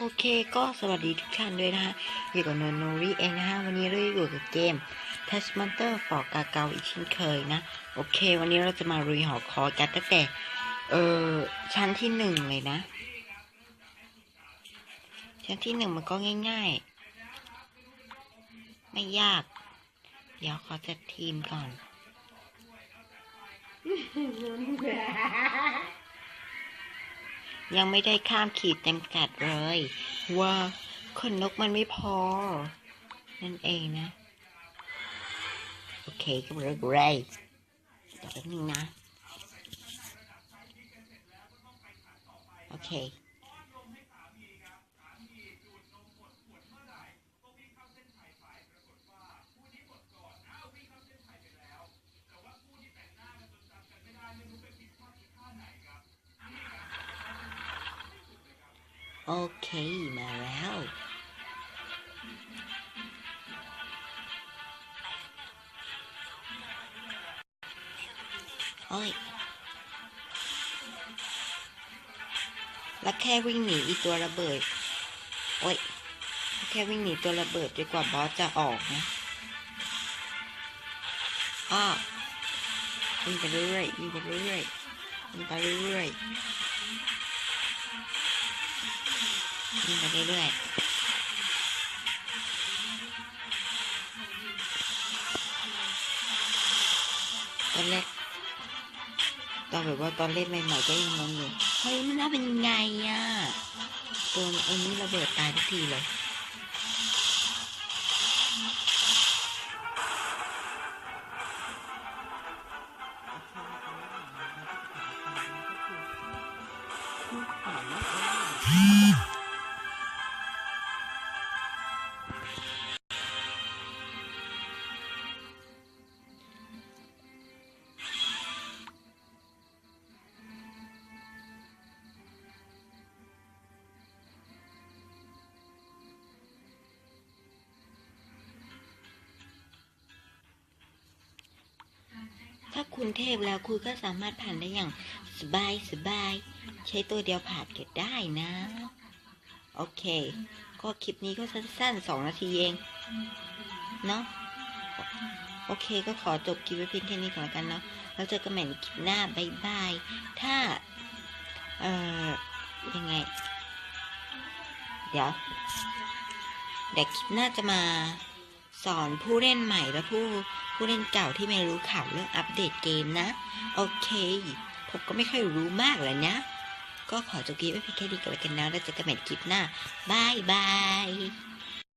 โอเคก็สวัสดีทุกท่านด้วยนะฮะ อยู่กับนนโนริเองนะฮะ วันนี้เราอยู่กับเกม Touch Monster ฟอกาเกาอีกเช่นเคยนะ โอเค วันนี้เราจะมารุยหอคอยกันตั้งแต่ เออชั้นที่หนึ่งเลยนะ ชั้นที่หนึ่งมันก็ง่าย ๆ ไม่ยาก เดี๋ยวขอจัดทีมก่อน ยังไม่ได้ข้ามขีดจำกัดเลย ว่าขนนกมันไม่พอ นั่นเองนะ โอเคก็เริ่มเลยเดี๋ยวแป๊บนึงนะ โอเค โอเค มาแล้ว โอ้ย แล้วแค่วิ่งหนีอีตัวระเบิด โอ้ย แค่วิ่งหนีตัวระเบิดจนกว่าบอสจะออกนะอ้อวิ่งไปเรื่อยวิ่งไปเรื่อยวิ่งไปเรื่อย ๆวิ่งไปเรื่อยๆตอนแรกตอนแบบว่าตอนเล่นใหม่ๆก็ยังงงอยู่เฮ้ยมันน่าเป็นยังไงอะตัวไอ้นี้ระเบิดตายทุกทีเลย ถ้าคุณเทพแล้วคุณก็สามารถผ่านได้อย่างสบายสบาย ใช้ตัวเดียวผ่านก็ได้นะ โอเค ก็คลิปนี้ก็สั้นๆสองนาทีเอง เนาะโอเคก็ขอจบคลิปไว้เพียงแค่นี้ก่อนแล้วกันเนาะแล้วเจอกันใหม่ในคลิปหน้าบายบาย ถ้า เอ่อ ยังไง เดี๋ยว เดี๋ยวคลิปหน้าจะมาสอนผู้เล่นใหม่และผู้ผู้เล่นเก่าที่ไม่รู้ข่าวเรื่องอัปเดตเกมนะ โอเค ผมก็ไม่ค่อยรู้มากเลยนะ ก็ขอจบคลิปไว้เพียงแค่นี้กันแล้วกันนะแล้วเจอกันใหม่คลิปหน้าบายบาย